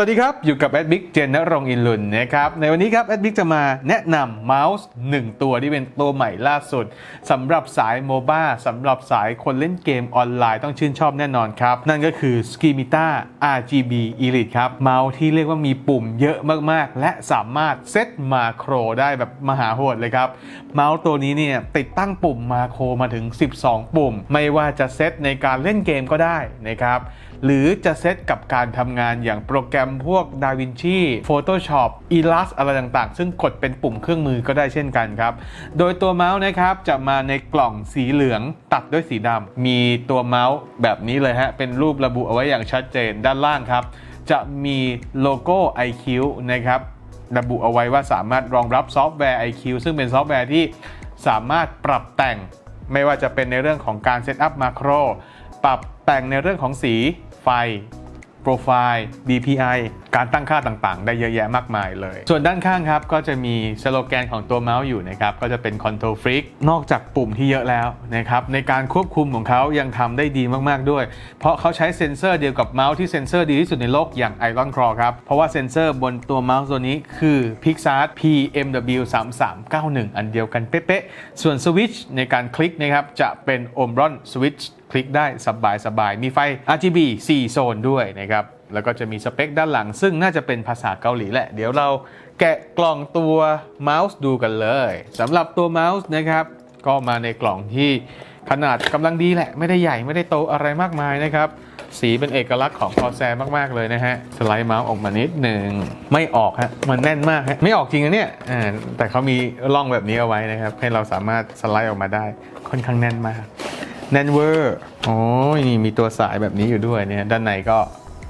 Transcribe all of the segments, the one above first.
สวัสดีครับ อยู่กับแอดบิ๊กเจนนรงอินลุนนะครับในวันนี้ครับแอดบิ๊กจะมาแนะนำเมาส์1ตัวที่เป็นตัวใหม่ล่าสุดสำหรับสายโมบ้าสำหรับสายคนเล่นเกมออนไลน์ต้องชื่นชอบแน่นอนครับ นั่นก็คือ s k i m i t a RGB Elite ครับ เมาส์ที่เรียกว่ามีปุ่มเยอะมากๆ และสามารถเซตมาโครได้แบบมหาโหดเลยครับ เมาส์ตัวนี้เนี่ยติดตั้งปุ่มมาโครมาถึง 12 ปุ่ม ไม่ว่าจะเซตในการเล่นเกมก็ได้นะครับ หรือจะเซตกับการทำงานอย่างโปรแกรมพวก DaVinci Photoshop Illust อะไรต่างๆ ซึ่งกดเป็นปุ่มเครื่องมือก็ได้เช่นกันครับ โดยตัวเมาส์นะครับจะมาในกล่องสีเหลืองตัดด้วยสีดำมีตัวเมาส์แบบนี้เลยฮะ เป็นรูประบุเอาไว้อย่างชัดเจนด้านล่างครับ จะมีโลโก้ IQ นะครับระบุเอาไว้ว่าสามารถรองรับซอฟต์แวร์ IQ ซึ่งเป็นซอฟต์แวร์ที่สามารถปรับแต่ง ไม่ว่าจะเป็นในเรื่องของการเซตอัพมาโครปรับแต่งในเรื่องของสี ไฟ โปรไฟล์ DPI การตั้งค่าต่างๆ ได้เยอะแยะมากมายเลย ส่วนด้านข้างครับ ก็จะมีสโลแกนของตัวเมาส์อยู่นะครับ ก็จะเป็น Control Freak นอกจากปุ่มที่เยอะแล้วนะครับ ในการควบคุมของเขายังทำได้ดีมากๆด้วย เพราะเขาใช้เซ็นเซอร์เดียวกับเมาส์ที่เซ็นเซอร์ดีที่สุดในโลกอย่าง Iron Claw ครับ เพราะว่าเซ็นเซอร์บนตัวเมาส์ตัวนี้คือ Pixar PMW 3391 อันเดียวกันเป๊ะๆ ส่วนสวิตช์ในการคลิกนะครับจะเป็น Omron Switch คลิกได้สบายสบายๆมีไฟ RGB 4 โซนด้วยนะครับ แล้วก็จะมีสเปคด้านหลัง ซึ่งน่าจะเป็นภาษาเกาหลีแหละ เดี๋ยวเราแกะกล่องตัวเมาส์ดูกันเลยสำหรับตัวเมาส์นะครับ ก็มาในกล่องที่ขนาดกำลังดีแหละ ไม่ได้ใหญ่ไม่ได้โตอะไรมากมายนะครับสีเป็นเอกลักษณ์ของคอแซมากๆเลยนะฮะ สไลด์เมาส์ออกมานิดหนึ่งไม่ออกฮะ มันแน่นมากฮะ ไม่ออกจริงนะเนี่ยแต่เขามีร่องแบบนี้เอาไว้นะครับ ให้เราสามารถสไลด์ออกมาได้ค่อนข้างแน่นมาก แน่นเวอร์โอ้ยนี่มีตัวสายแบบนี้อยู่ด้วยเนี่ยด้านในก็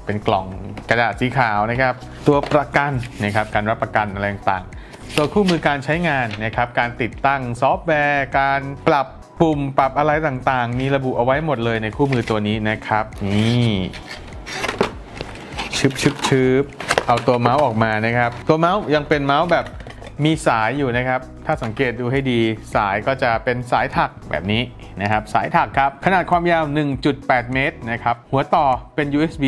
เป็นกล่องกระดาษสีขาวนะครับ ตัวประกันนะครับการรับประกันอะไรต่างๆตัวคู่มือการใช้งานนะครับการติดตั้งซอฟต์แวร์ การปรับปุ่มปรับอะไรต่างๆ มีระบุเอาไว้หมดเลยในคู่มือตัวนี้นะครับนี่ชึบชึบชึบเอาตัวเมาส์ออกมานะครับ ตัวเมาส์ยังเป็นเมาส์แบบมีสายอยู่นะครับ ถ้าสังเกตดูให้ดีสายก็จะเป็นสายถักแบบนี้ นะครับ สายถักครับ ขนาดความยาว 1.8 เมตรนะครับ หัวต่อเป็น USB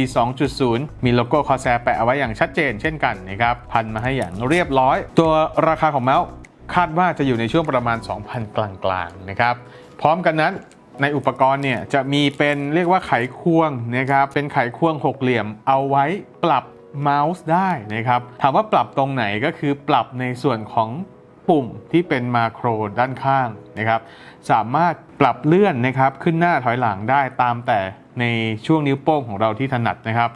2.0 มีโลโก้คอแซแปะเอาไว้อย่างชัดเจนเช่นกันนะครับ พันมาให้อย่างเรียบร้อย ตัวราคาของเมาส์คาดว่าจะอยู่ในช่วงประมาณ 2,000 กลางๆนะครับ พร้อมกันนั้นในอุปกรณ์เนี่ยจะมีเป็นเรียกว่าไขควงนะครับ เป็นไขควงหกเหลี่ยมเอาไว้ปรับเมาส์ได้นะครับ ถามว่าปรับตรงไหนก็คือปรับในส่วนของ ปุ่มที่เป็นมาโครด้านข้างนะครับสามารถปรับเลื่อนนะครับขึ้นหน้าถอยหลังได้ตามแต่ในช่วงนิ้วโป้งของเราที่ถนัดนะครับ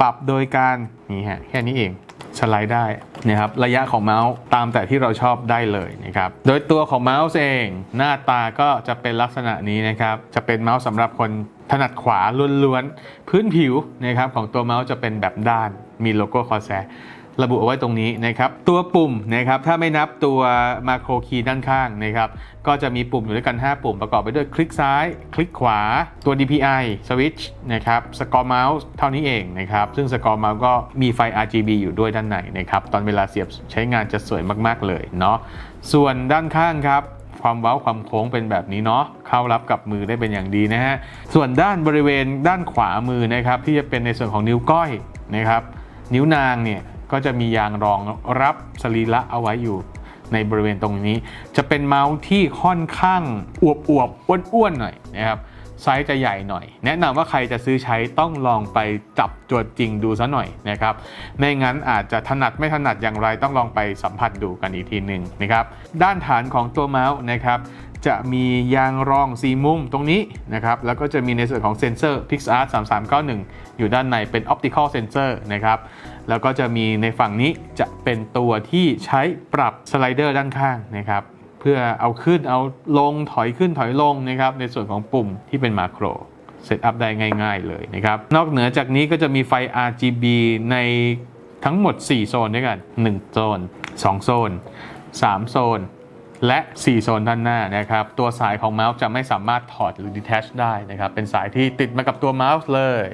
ปรับโดยการนี่ฮะแค่นี้เองสไลด์ได้นะครับระยะของเมาส์ตามแต่ที่เราชอบได้เลยนะครับโดยตัวของเมาส์เองหน้าตาก็จะเป็นลักษณะนี้นะครับจะเป็นเมาส์สำหรับคนถนัดขวาล้วนๆพื้นผิวนะครับของตัวเมาส์จะเป็นแบบด้านมีโลโก้คอแซ ระบุเอาไว้ตรงนี้นะครับ ตัวปุ่มนะครับถ้าไม่นับตัวมาโครคีย์ด้านข้างนะครับ ก็จะมีปุ่มอยู่ด้วยกัน 5 ปุ่มประกอบไปด้วยคลิกซ้าย คลิกขวาตัว DPI Switch นะครับสกอร์เมาส์เท่านี้เองนะครับ ซึ่งสกอร์เมาส์ก็มีไฟ RGB อยู่ด้วยด้านในนะครับ ตอนเวลาเสียบใช้งานจะสวยมาก ๆ เลยเนาะส่วนด้านข้างครับความเว้าความโค้งเป็นแบบนี้เนาะเข้ารับกับมือได้เป็นอย่างดีนะฮะส่วนด้านบริเวณด้านขวามือนะครับที่จะเป็นในส่วนของนิ้วก้อยนะครับนิ้วนางเนี่ย ก็จะมียางรองรับสรีระเอาไว้อยู่ในบริเวณตรงนี้ จะเป็นเมาส์ที่ค่อนข้างอวบอวบอ้วนๆหน่อยนะครับไซส์จะใหญ่หน่อย แนะนำว่าใครจะซื้อใช้ต้องลองไปจับตัวจริงดูซะหน่อยนะครับไม่งั้นอาจจะถนัดไม่ถนัดอย่างไรต้องลองไปสัมผัสดูกันอีกทีหนึ่งนะครับ ด้านฐานของตัวเมาส์นะครับ จะมียางรองสีมุมตรงนี้นะครับ แล้วก็จะมีในส่วนของเซนเซอร์ PixArt 3391 อยู่ด้านในเป็น Optical Sensor นะครับ แล้วก็จะมีในฝั่งนี้จะเป็นตัวที่ใช้ปรับสไลเดอร์ด้านข้างนะครับ เพื่อเอาขึ้นเอาลงถอยขึ้นถอยลงนะครับ ในส่วนของปุ่มที่เป็นมาโครเซตอัพได้ง่าย ๆ เลยนะครับ นอกเหนือจากนี้ก็จะมีไฟ RGB ในทั้งหมด 4 โซนด้วยกัน 1 โซน 2 โซน 3 โซน และ 4 โซนด้านหน้านะครับตัวสายของเมาส์จะไม่สามารถถอดหรือ detach ได้นะครับเป็นสายที่ติดมากับตัวเมาส์เลย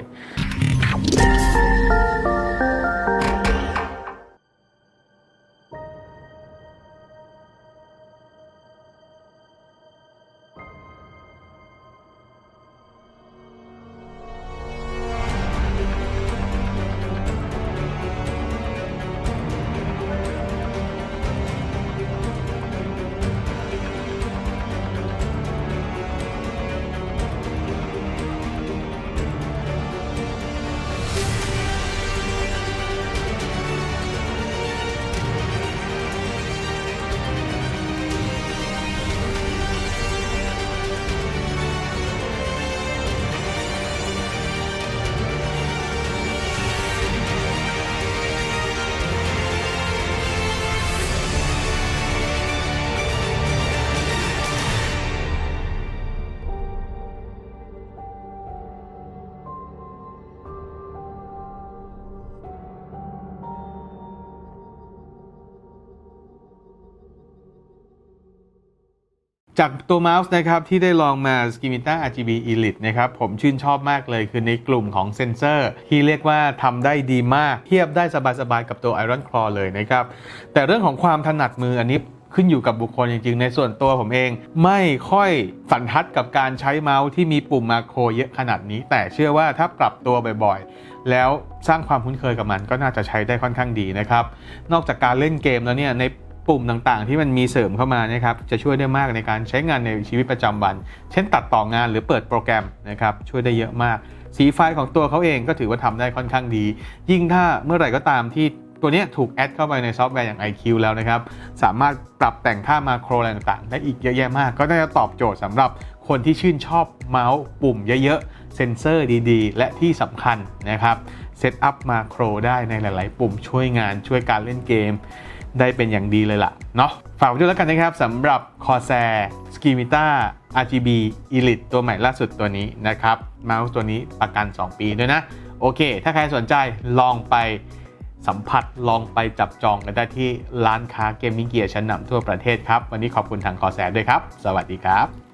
จากตัวเมาส์นะครับที่ได้ลองมา s k i m i t a RGB Elite นะครับผมชื่นชอบมากเลยคือในกลุ่มของเซนเซอร์ ที่เรียกว่าทำได้ดีมากเทียบได้สบายๆกับตัว Iron Claw เลยนะครับ แต่เรื่องของความถนัดมืออันนี้ขึ้นอยู่กับบุคคลจริงๆ ในส่วนตัวผมเอง ไม่ค่อยสันทัดกับการใช้เมาส์ที่มีปุ่มมาโครเยอะขนาดนี้ แต่เชื่อว่าถ้าปรับตัวบ่อยๆ แล้วสร้างความคุ้นเคยกับมันก็น่าจะใช้ได้ค่อนข้างดีนะครับ นอกจากการเล่นเกมแล้วเนี่ยใน ปุ่มต่างๆ ที่มันมีเสริมเข้ามานะครับจะช่วยได้มากในการใช้งานในชีวิตประจำวัน เช่นตัดต่องานหรือเปิดโปรแกรมนะครับช่วยได้เยอะมาก สีไฟล์ของตัวเขาเองก็ถือว่าทำได้ค่อนข้างดี ยิ่งถ้าเมื่อไหร่ก็ตามที่ตัวนี้ถูกแอดเข้าไปในซอฟต์แวร์อย่าง IQ แล้วนะครับ สามารถปรับแต่งค่ามาโครอะไรต่างๆ ได้อีกเยอะแยะมาก ก็น่าจะตอบโจทย์สำหรับคนที่ชื่นชอบเมาส์ปุ่มเยอะๆ เซนเซอร์ดีๆ และที่สำคัญนะครับ เซตอัพมาโครได้ในหลายๆ ปุ่มช่วยงานช่วยการเล่นเกม ได้เป็นอย่างดีเลยล่ะเนาะฝากไว้ด้วยแล้วกันนะครับสำหรับ Corsair Skimita RGB Elite ตัวใหม่ล่าสุดตัวนี้นะครับเมาส์ตัวนี้ประกัน 2 ปีด้วยนะ โอเค ถ้าใครสนใจลองไปสัมผัสลองไปจับจองกันได้ที่ร้านค้าเกมมิ่งเกียร์ชั้นนำทั่วประเทศครับ วันนี้ขอบคุณทางคอแซด้วยครับ สวัสดีครับ